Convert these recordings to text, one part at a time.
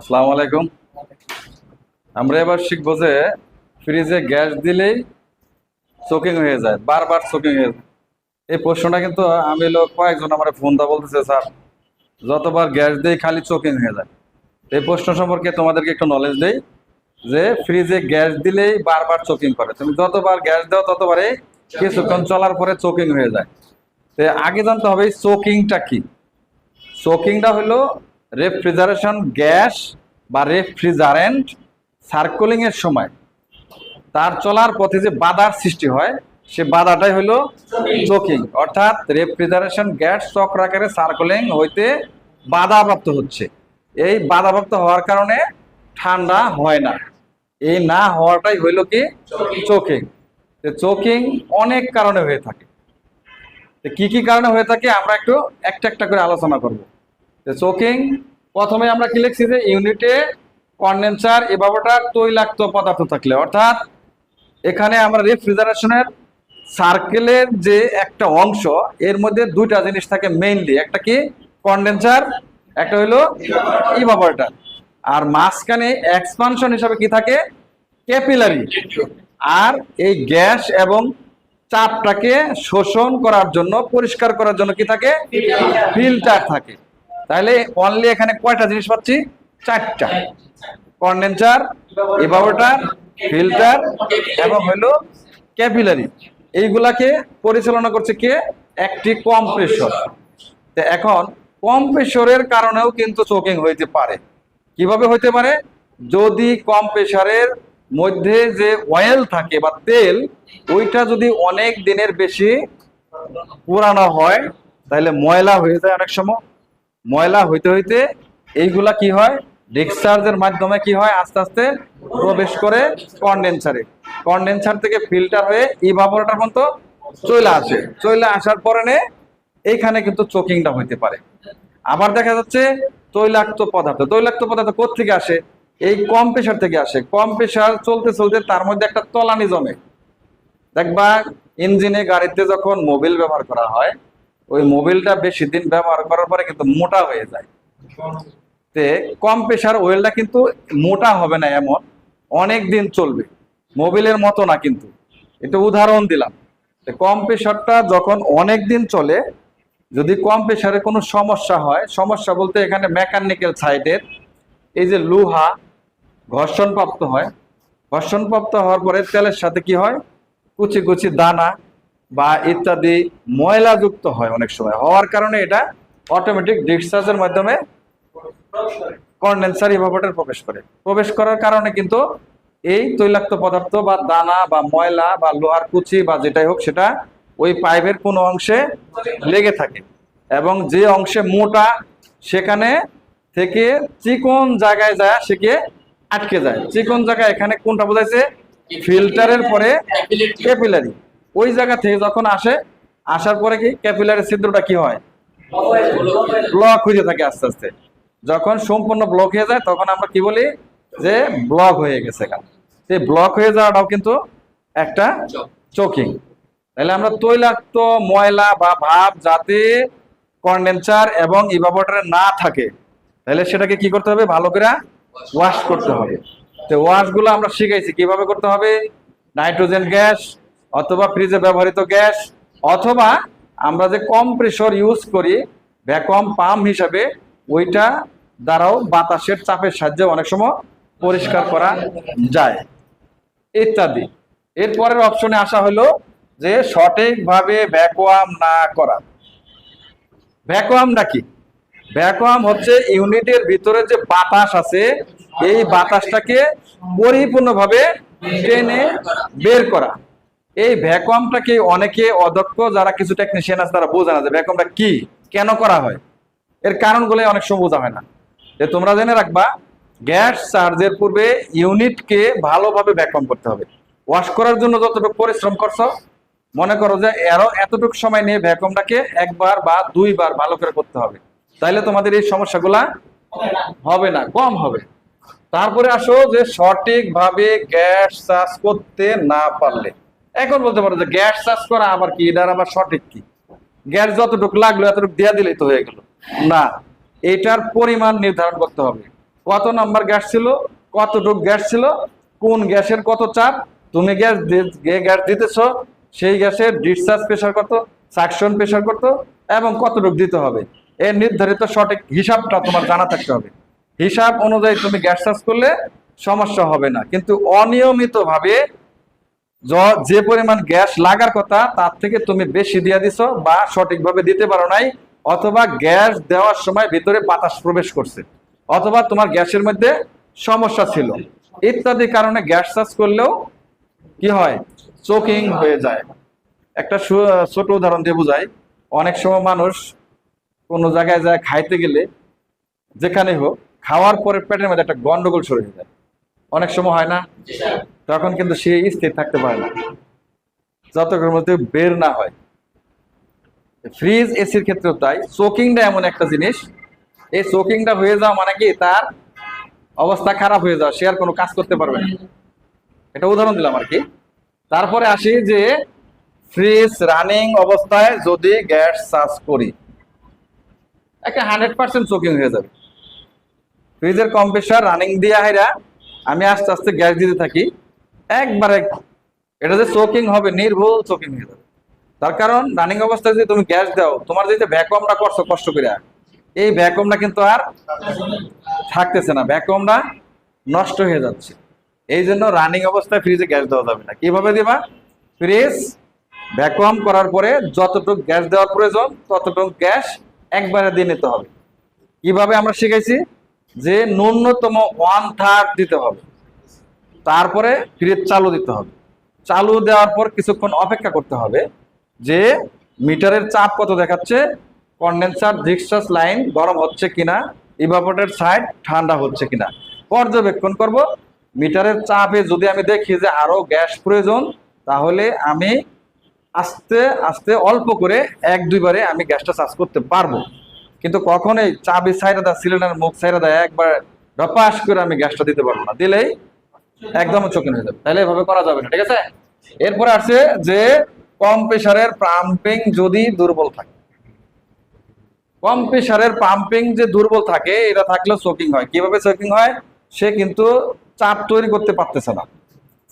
আসসালামু আলাইকুম। আমরা এবার শিখব যে ফ্রিজে গ্যাস দিলেই চোকিং হয়ে যায়, বারবার চোকিং হয়ে যায়। এই প্রশ্নটা কিন্তু আমি লোক কয়েকজন আমার ফোন দা বলতেছে, স্যার, যতবার গ্যাস দেই খালি চোকিং হয়ে যায়। এই প্রশ্ন সম্পর্কে তোমাদেরকে একটু নলেজ দেই যে ফ্রিজে গ্যাস দিলেই বারবার চোকিং করে। তুমি যতবার গ্যাস দাও ততবারে কিছুক্ষণ চলার পরে চোকিং হয়ে যায়। তো আগে জানতে হবে চোকিংটা কি? চোকিংটা হলো রেফ্রিজারেশন গ্যাস বা রেফ্রিজারেন্ট সার্কুলিং এর সময়। তার চলার পথে যে বাধার সৃষ্টি হয়, সে বাধাটাই হলো চোকিং অর্থাৎ রেফ্রিজারেশন গ্যাস চক্রাকারে সার্কুলিং হইতে বাধাপ্রাপ্ত হচ্ছে। এই বাধাপ্রাপ্ত হওয়ার কারণে ঠান্ডা হয় না। এই না হওয়াটাই হইল কি? চোকিং চোকিং অনেক কারণে হয়ে থাকে। কি কি কারণে হয়ে থাকে? আমরা একটু একটা একটা করে আলোচনা করব। চোকিং প্রথমে আমরা কি লিখছি যে ইউনিটে কন্ডেন্সার এভাবেটার তৈলাক্ত পদার্থ থাকলে, অর্থাৎ এখানে আমরা রেফ্রিজারেশনের সার্কেলের যে একটা অংশ, এর মধ্যে দুইটা জিনিস থাকে মেইনলি একটা কি? কন্ডেন্সার, একটা হলো ইভাপোরেটর আর মাঝখানে এক্সপানশন হিসাবে কি থাকে? ক্যাপিলারি আর এই গ্যাস এবং চাপটাকে শোষণ করার জন্য, পরিষ্কার করার জন্য কি থাকে? ফিল্টার থাকে। তাহলে অনলি এখানে কয়টা জিনিস পাচ্ছি? চারটা। কন্ডেন্সার ইভাপোরেটর ফিল্টার এবং হলো ক্যাপিলারি এইগুলাকে পরিচালনা করছে কে? একটি কম্প্রেসর তো এখন কম্প্রেসরের কারণেও কিন্তু চোকিং হইতে পারে। কীভাবে হইতে পারে? যদি কম্প্রেসারের মধ্যে যে অয়েল থাকে বা তেল, ওইটা যদি অনেক দিনের বেশি পুরানো হয়, তাহলে ময়লা হয়ে যায় অনেক সময়। ময়লা হইতে হইতে এইগুলা কি হয়? ডিসচার্জের মাধ্যমে কি হয়? আস্তে আস্তে প্রবেশ করে কন্ডেন্সারে কন্ডেন্সার থেকে ফিল্টার হয়ে এই ইভাপোরেটর পর্যন্ত চলে আসে। চলে আসার পরে এইখানে কিন্তু চোকিংটা হইতে পারে। আবার দেখা যাচ্ছে তৈলাক্ত পদার্থ। তৈলাক্ত পদার্থ থেকে আসে? এই কম প্রেশার থেকে আসে। কম প্রেশার চলতে চলতে তার মধ্যে একটা তলানি জমে। দেখবা ইঞ্জিনে গাড়িতে যখন মোবিল ব্যবহার করা হয় ওই মোবিলটা বেশি দিন ব্যবহার করার পরে কিন্তু মোটা হয়ে যায়। তে কম প্রেশার ওয়েলটা কিন্তু মোটা হবে না এমন, অনেক দিন চলবে। মোবিলের মতো না কিন্তু। এটা উদাহরণ দিলাম। কম প্রেশারটা যখন অনেক দিন চলে, যদি কম প্রেশারে কোনো সমস্যা হয়, সমস্যা বলতে এখানে মেকানিক্যাল সাইডের, এই যে লোহা ঘর্ষণপ্রাপ্ত হয়। ঘর্ষণপ্রাপ্ত হওয়ার পরে তেলের সাথে কি হয়? কুচি কুচি দানা বা ইত্যাদি ময়লা যুক্ত হয় অনেক সময়। হওয়ার কারণে এটা অটোমেটিক ডিসচার্জের মাধ্যমে কন্ডেন্সার ইভাপোরেটর প্রবেশ করে। প্রবেশ করার কারণে কিন্তু এই তৈলাক্ত পদার্থ বা দানা বা ময়লা বা লোহার কুচি বা যেটাই হোক সেটা ওই পাইপের কোনো অংশে লেগে থাকে এবং যে অংশে মোটা সেখানে থেকে চিকন জায়গায় যায়, সেকে আটকে যায়। চিকন জায়গায় এখানে কোনটা বোঝাইছে? ফিল্টারের পরে ক্যাপিলারি ওই জায়গা থেকে যখন আসে, আসার পরে কি ক্যাপিলারের ছিদ্রটা কি হয়? ব্লক হয়ে থাকে আস্তে আস্তে। যখন সম্পূর্ণ ব্লক হয়ে যায়, তখন আমরা কি বলি যে ব্লক হয়ে গেছে এই ব্লক হয়ে যাওয়াটাও কিন্তু একটা চোকিং তাহলে আমরা তৈলাক্ত, ময়লা বা ভাব যাতে কন্ডেন্সার এবং ইভাপোরেটরে না থাকে, তাহলে সেটাকে কি করতে হবে? ভালো করে ওয়াশ করতে হবে। তো ওয়াশগুলো আমরা শিখাইছি। কীভাবে করতে হবে? নাইট্রোজেন গ্যাস অথবা ফ্রিজে ব্যবহৃত গ্যাস, অথবা আমরা যে কম্প্রেসর ইউজ করি ভ্যাকুয়াম পাম্প হিসাবে, ওইটা দ্বারাও বাতাসের চাপের সাহায্যে অনেক সময় পরিষ্কার করা যায়। ইত্যাদি। এরপরের অপশনে আসা হলো যে সঠিকভাবে ভ্যাকুয়াম না করা। ভ্যাকুয়ামটা কি? ভ্যাকুয়াম হচ্ছে ইউনিটের ভিতরে যে বাতাস আছে, এই বাতাসটাকে পরিপূর্ণভাবে টেনে বের করা। এই ভ্যাকুয়ামটাকে অনেকে অদক্ষ যারা কিছু টেকনিশিয়ান আছে তারা বোঝে না যে ভ্যাকুয়ামটা কি, কেন করা হয়? এর কারণগুলো অনেক সময় বোঝা হয় না। যে তোমরা জেনে রাখবা, গ্যাস চার্জের পূর্বে ইউনিটকে ভালোভাবে ভ্যাকুয়াম করতে হবে। ওয়াশ করার জন্য যতটুকু পরিশ্রম করছ, মনে করো যে এরও এতটুকু সময় নিয়ে ভ্যাকুয়ামটাকে একবার বা দুইবার ভালো করে করতে হবে। তাইলে তোমাদের এই সমস্যাগুলা হবে না, কম হবে। তারপরে আসো যে সঠিকভাবে গ্যাস চার্জ করতে না পারলে। এখন বলতে পারো যে গ্যাস চার্জ করা আবার কি? এটার আবার সঠিক কি? গ্যাস যতটুকু লাগল এতটুকু দেয়া দিলেই তো হয়ে গেল। না, এটার পরিমাণ নির্ধারণ করতে হবে। কত নাম্বার গ্যাস ছিল? কতটুক গ্যাস ছিল? কোন গ্যাসের কত চাপ? তুমি গ্যাস গ্যাস দিতেছ, সেই গ্যাসের ডিসচার্জ প্রেশার কত সাকশন প্রেশার কত এবং কতটুক দিতে হবে। এর নির্ধারিত সঠিক হিসাবটা তোমার জানা থাকতে হবে। হিসাব অনুযায়ী তুমি গ্যাস চার্জ করলে সমস্যা হবে না। কিন্তু অনিয়মিতভাবে য- পরিমাণ গ্যাস লাগার কথা, তার থেকে তুমি বেশি দিয়ে দিছো বা সঠিকভাবে দিতে পারো নাই, অথবা গ্যাস দেওয়ার সময় ভিতরে বাতাস প্রবেশ করছে, অথবা তোমার গ্যাসের মধ্যে সমস্যা ছিল। ইত্যাদি কারণে গ্যাস চার্জ করলেও কি হয়? চোকিং হয়ে যায়। একটা ছোট উদাহরণ দিয়ে বোঝাই। অনেক সময় মানুষ কোনো জায়গায় যায় খাইতে গেলে, যেখানে হোক, খাওয়ার পরে পেটের মধ্যে একটা গন্ডগোল হয়ে যায়। অনেক সময় হয় না? তখন কিন্তু সে স্থির থাকতে পারে না। যতক্ষণ মধ্যে বের না হয়। ফ্রিজ এসির ক্ষেত্রেও তাই। চোকিংটা এমন একটা জিনিস। এই চোকিংটা হয়ে যাওয়া মানে কি? তার অবস্থা খারাপ হয়ে যাওয়া। সে আর কোনো কাজ করতে পারবে না। এটা উদাহরণ দিলাম আর কি। তারপরে আসি যে, ফ্রিজ রানিং অবস্থায় যদি গ্যাস চার্জ করি একটা হান্ড্রেড পার্সেন্ট চোকিং হয়ে যাবে। ফ্রিজের কম্প্রেসার রানিং দিয়ে হাইরা আমি আস্তে আস্তে গ্যাস দিতে থাকি। একবারে এটা যে চোকিং হবে, নির্ভুল চোকিং হয়ে যাবে। তার কারণ রানিং অবস্থায় যদি তুমি গ্যাস দাও, তোমার যে ভ্যাকুয়ামটা করছ কষ্ট করে এই ভ্যাকুয়ামটা কিন্তু আর থাকতেছে না ভ্যাকুয়ামটা নষ্ট হয়ে যাচ্ছে। এই জন্য রানিং অবস্থায় ফ্রিজে গ্যাস দেওয়া যাবে না। কীভাবে দিবা? ফ্রিজ ভ্যাকুয়াম করার পরে যতটুকু গ্যাস দেওয়ার প্রয়োজন, ততটুকু গ্যাস একবারে দিয়ে নিতে হবে। কীভাবে আমরা শিখেছি যে ন্যূনতম ওয়ান থার্ড দিতে হবে। তারপরে ফ্রিজ চালু দিতে হবে। চালু দেওয়ার পর কিছুক্ষণ অপেক্ষা করতে হবে যে মিটারের চাপ কত দেখাচ্ছে কন্ডেন্সার ডিসচার্জ লাইন গরম হচ্ছে কিনা ইভাপোরেটের সাইড ঠান্ডা হচ্ছে কিনা। পর্যবেক্ষণ করব, মিটারের চাপে যদি আমি দেখি যে আরও গ্যাস প্রয়োজন, তাহলে আমি আস্তে আস্তে অল্প করে এক দুইবারে আমি গ্যাসটা চার্জ করতে পারব। কিন্তু কখনোই চাবি সাইডে দেয় সিলিন্ডার মুখ সাইডে দেয় একবার ডপাস করে আমি গ্যাসটা দিতে পারব না। দিলেই একদম চোখে হয়ে যাবে। তাহলে এভাবে করা যাবে না ঠিক আছে? এরপরে আসছে যে কম প্রেশারের পাম্পিং যদি দুর্বল থাকে। কম প্রেশারের পাম্পিং যে দুর্বল থাকে এটা থাকলেও চোকিং হয়। কীভাবে চোকিং হয়? সে কিন্তু চাপ তৈরি করতে পারতেছে না।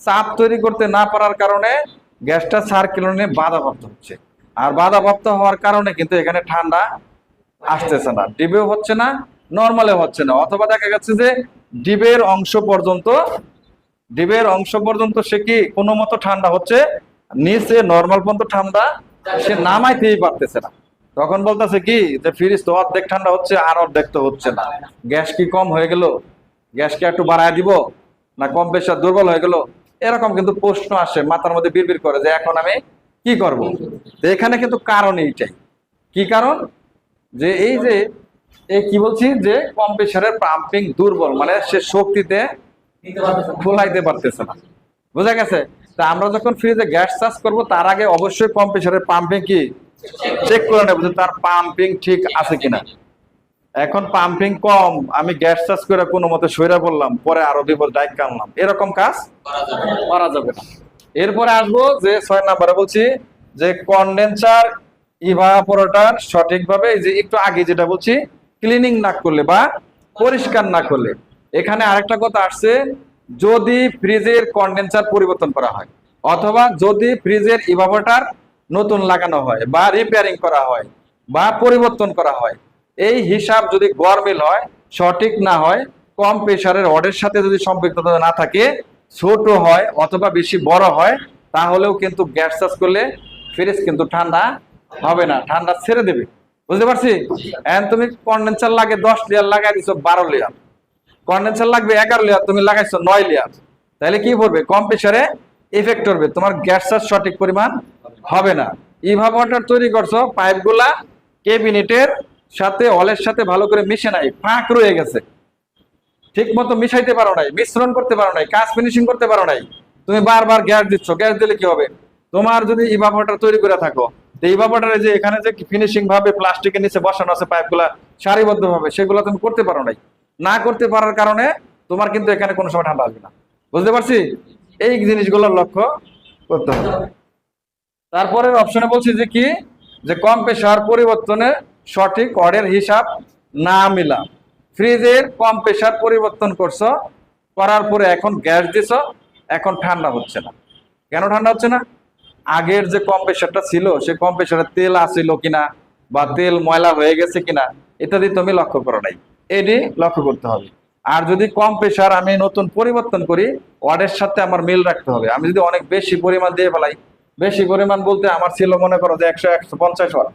চাপ তৈরি করতে না পারার কারণে গ্যাসটা সার্কুলেশনে বাধাপ্রাপ্ত হচ্ছে। আর বাধাপ্রাপ্ত হওয়ার কারণে কিন্তু এখানে ঠান্ডা আসতেছে না। ডিবেও হচ্ছে না নর্মালে হচ্ছে না। অথবা দেখা যাচ্ছে যে ডিবের অংশ পর্যন্ত ডিবের অংশ পর্যন্ত সে কি কোনো মতো ঠান্ডা হচ্ছে? নিচে নর্মাল পর্যন্ত ঠান্ডা, সে নামাইতেই পারতেছে না। তখন বলতেছে কি যে, ফ্রিজ তো অর্ধেক ঠান্ডা হচ্ছে আর অর্ধেক তো হচ্ছে না। গ্যাস কি কম হয়ে গেল? গ্যাস কি একটু বাড়ায় দিব? না কম প্রেশার দুর্বল হয়ে গেল? এরকম কিন্তু প্রশ্ন আসে, মাথার মধ্যে বিড়বিড় করে যে, এখন আমি কি করব? তো এখানে কিন্তু কারণ এইটাই। কি কারণ? যে এই যে এই কি বলছি যে, কম প্রেশারের পাম্পিং দুর্বল মানে সে শক্তিতে খোলাইতে পারতেছে না। বোঝা গেছে? তা আমরা যখন ফ্রিজে গ্যাস চার্জ করব তার আগে অবশ্যই কম প্রেশারের পাম্পিং কি? চেক করে নেব যে তার পাম্পিং ঠিক আছে কিনা। এখন পাম্পিং কম আমি গ্যাস চার্জ করে কোনো মতে সইরা বললাম পরে আরও বিপদ ডাইক কানলাম এরকম কাজ করা যাবে না। এরপরে আসব যে ছয় নাম্বারে বলছি যে কন্ডেন্সার ইভাপোরেটর সঠিকভাবে এই যে একটু আগে যেটা বলছি ক্লিনিং না করলে বা পরিষ্কার না করলে এখানে আরেকটা কথা আসছে, যদি ফ্রিজের কন্ডেন্সার পরিবর্তন করা হয়, অথবা যদি ফ্রিজের ইভাপোরেটর নতুন লাগানো হয় বা রিপেয়ারিং করা হয় বা পরিবর্তন করা হয়, এই হিসাব যদি গরমিল হয়, সঠিক না হয়, কম প্রেশারের অর্ডের সাথে যদি সম্পৃক্ততা না থাকে, ছোট হয় অথবা বেশি বড় হয়, তাহলেও কিন্তু গ্যাস চার্জ করলে ফ্রিজ কিন্তু ঠান্ডা হবে না, ঠান্ডা ছেড়ে দেবে। বুঝতে পারছি? এখন তুমি কন্ডেন্সার লাগে দশ লেয়ার লাগাই দিছো, বারো লেয়ার কন্ডেন্সার লাগবে এগারো লেয়ার, তুমি লাগাইছো নয় লেয়ার। তাহলে কি করবে কম প্রেশারে এফেক্ট করবে। তোমার গ্যাস সঠিক পরিমাণ হবে না। ইভাপোরেটর তৈরি করছ, পাইপগুলা কেবিনেটের সাথে অলের সাথে ভালো করে মিশে নাই, ফাঁক রয়ে গেছে। ঠিক মতো মিশাইতে পারো নাই, মিশ্রণ করতে পারো নাই, কাজ ফিনিশিং করতে পারো নাই। তুমি বারবার গ্যাস দিচ্ছ, গ্যাস দিলে কি হবে? তোমার যদি ইভাপোরেটর তৈরি করে থাকো, তো ইভাপোরেটরে যে এখানে যে ফিনিশিং ভাবে প্লাস্টিকের নিচে বসানো আছে পাইপগুলা সারিবদ্ধ ভাবে সেগুলো তুমি করতে পারো নাই। না করতে পারার কারণে তোমার কিন্তু এখানে কোনো সময় ঠান্ডা আসবে না। বুঝতে পারছি? এই জিনিসগুলোর লক্ষ্য করতে হবে। তারপরের অপশনে বলছি যে কি? যে কম প্রেশার পরিবর্তনে সঠিক অর্ডের হিসাব না মিলা। ফ্রিজের কম্প্রেসার পরিবর্তন করছ, করার পরে এখন গ্যাস দিছ, এখন ঠান্ডা হচ্ছে না। কেন ঠান্ডা হচ্ছে না? আগের যে কম কম্প্রেসারটা ছিল, সে কম কম্প্রেসারের তেল আসিল কিনা বা তেল ময়লা হয়ে গেছে কিনা ইত্যাদি তুমি লক্ষ্য করো নাই। এটি লক্ষ্য করতে হবে। আর যদি কম প্রেশার আমি নতুন পরিবর্তন করি, ওয়ার্ডের সাথে আমার মিল রাখতে হবে। আমি যদি অনেক বেশি পরিমাণ দিয়ে ফেলাই, বেশি পরিমাণ বলতে আমার ছিল মনে করো যে একশো একশো পঞ্চাশ ওয়াট।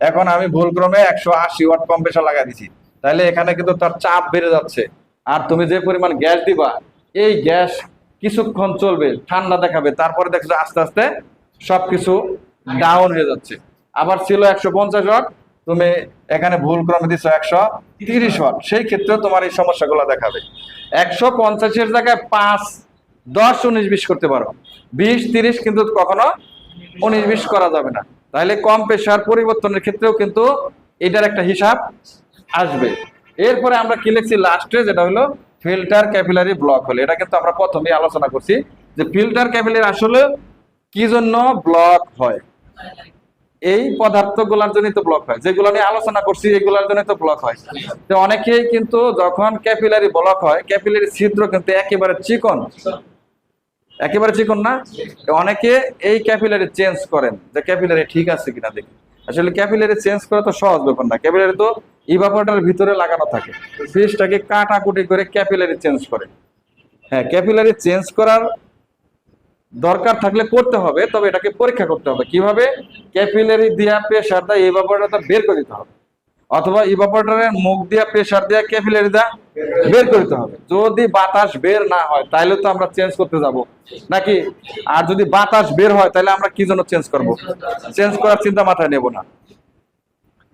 এখন আমি ভুলক্রমে একশো আশি ওয়াট কম প্রেশার লাগাই দিছি। তাহলে এখানে কিন্তু তার চাপ বেড়ে যাচ্ছে। আর তুমি যে পরিমাণ গ্যাস দিবা, এই গ্যাস কিছুক্ষণ চলবে, ঠান্ডা দেখাবে, তারপরে দেখছ আস্তে আস্তে সবকিছু ডাউন হয়ে যাচ্ছে। আবার ছিল একশো পঞ্চাশ ওয়াট তুমি এখানে ভুল ক্রমে দিচ্ছ একশো তিরিশ ওয়াট। সেই ক্ষেত্রেও তোমার এই সমস্যাগুলো দেখাবে। একশো পঞ্চাশের জায়গায় পাঁচ, দশ, উনিশ, বিশ করতে পারো। বিশ, তিরিশ কিন্তু কখনো উনিশ, বিশ করা যাবে না। তাহলে কম পেশার পরিবর্তনের ক্ষেত্রেও কিন্তু এটার একটা হিসাব আসবে। এরপরে আমরা কি লিখছি লাস্টে, যেটা হলো ফিল্টার ক্যাপিলারি ব্লক হলে। এটা কিন্তু আমরা প্রথমেই আলোচনা করছি যে ফিল্টার ক্যাপিলারি আসলে কি জন্য ব্লক হয়। এই পদার্থগুলোর জন্য তো ব্লক হয়। যেগুলো নিয়ে আলোচনা করছি, এগুলোর জন্য তো ব্লক হয়। তো অনেকেই কিন্তু যখন ক্যাপিলারি ব্লক হয় ক্যাপিলারি ছিদ্র কিন্তু একেবারে চিকন। একেবারে চিকন না? অনেকে এই ক্যাপিলারি চেঞ্জ করেন যে ক্যাপিলারি ঠিক আছে কিনা দেখি। আসলে ক্যাপিলারি চেঞ্জ করা তো সহজ ব্যাপার না। ক্যাপিলারি তো ইভাপোরেটরের ভিতরে লাগানো থাকে। ফ্রিজটাকে কাটাকুটি করে ক্যাপিলারি চেঞ্জ করে। হ্যাঁ ক্যাপিলারি চেঞ্জ করার দরকার থাকলে করতে হবে, তবে এটাকে পরীক্ষা করতে হবে। কীভাবে? ক্যাপিলারি দিয়া প্রেশার দেয় ইভাপোরেটরটা বের করে দিতে হবে। অথবা ইভাপোরেটরের মুখ দিয়া প্রেশার দিয়া ক্যাপিলারি দা বের করতে হবে। যদি বাতাস বের না হয় তাহলে তো আমরা চেঞ্জ করতে যাব। নাকি? আর যদি বাতাস বের হয় তাহলে আমরা কি জন্য চেঞ্জ করব? চেঞ্জ করার চিন্তা মাথায় নেব না।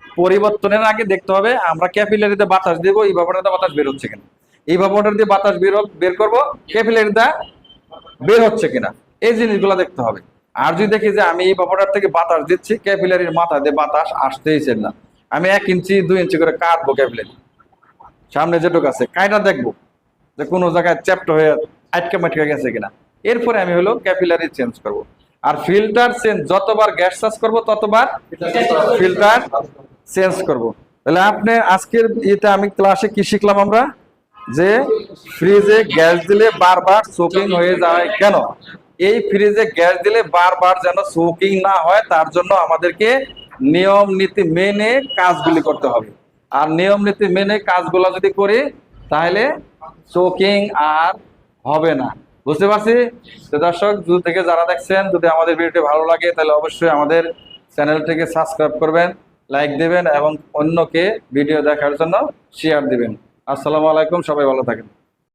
পরিবর্তনের আগে দেখতে হবে, আমরা ক্যাপিলারিতে বাতাস দেবো ইভাপোরেটরে বাতাস বের হচ্ছে কিনা। ইভাপোরেটর দিয়ে বাতাস বের বের করব ক্যাপিলারিতে বের হচ্ছে কিনা। এই জিনিসগুলো দেখতে হবে। আর যদি দেখি যে আমি এই বাপাটার থেকে বাতাস দিচ্ছি, ক্যাপিলারির মাথা দিয়ে বাতাস আসতেইছে না। আমি এক ইঞ্চি, দুই ইঞ্চি করে কাটবো ক্যাপিলারি। সামনে যেটুকু আছে কাইটা দেখব যে কোনো জায়গায় চ্যাপ্ট হয়ে আটকে মাটকে গেছে কিনা। এরপরে আমি হলো ক্যাপিলারি চেঞ্জ করব। আর ফিল্টার চেঞ্জ, যতবার গ্যাস চার্জ করব, ততবার ফিল্টার চেঞ্জ করব। তাহলে আপনি আজকের ইয়েতে আমি ক্লাসে কি শিখলাম আমরা? যে ফ্রিজে গ্যাস দিলে বারবার সোকিং হয়ে যায় কেন? এই ফ্রিজে গ্যাস দিলে বারবার যেন সোকিং না হয়, তার জন্য আমাদেরকে নিয়ম নীতি মেনে কাজগুলি করতে হবে। আর নিয়ম নীতি মেনে কাজগুলো যদি করি, তাহলে সোকিং আর হবে না। বুঝতে পারছি? তো দর্শক, দূর থেকে যারা দেখছেন, যদি আমাদের ভিডিওটি ভালো লাগে, তাহলে অবশ্যই আমাদের চ্যানেলটিকে সাবস্ক্রাইব করবেন লাইক দিবেন এবং অন্যকে ভিডিও দেখার জন্য শেয়ার দিবেন। আসসালামু আলাইকুম, সবাই ভালো থাকেন।